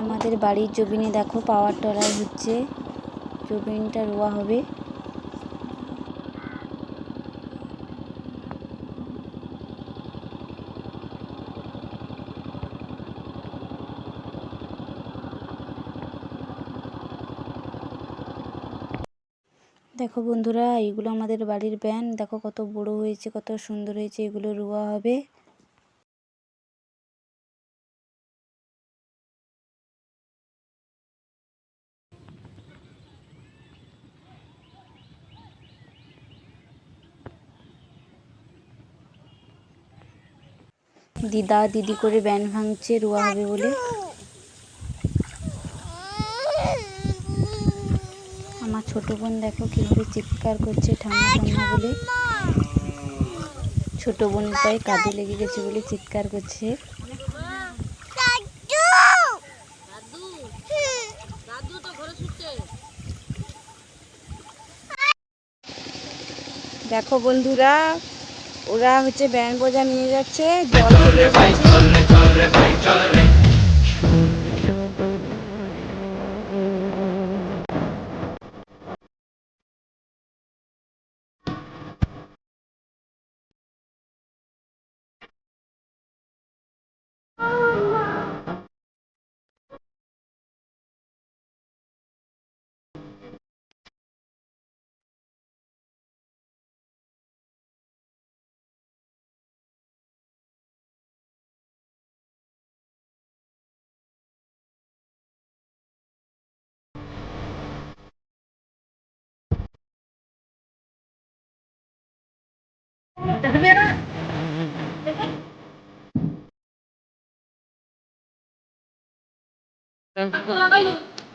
আমাদের বাড়ির জমিনে দেখো পাওয়ার টলার হচ্ছে। জমিনটা রোয়া হবে। দেখো বন্ধুরা, এইগুলো আমাদের বাড়ির ব্যান। দেখো কত বড় হয়েছে, কত সুন্দর হয়েছে, এগুলো রোয়া হবে। দিদা দিদি করে ব্যান ভাঙছে, রোয়া হবে বলে। আমার ছোট বোন দেখো কীভাবে চিৎকার করছে, ঠান্ডা ঠান্ডা বলে। ছোট বোন পায়ে কাঁদে লেগে গেছে বলে চিৎকার করছে। দেখো বন্ধুরা ওরা হচ্ছে ব্যান্ড বোঝা নিয়ে যাচ্ছে জল Pero, Thank.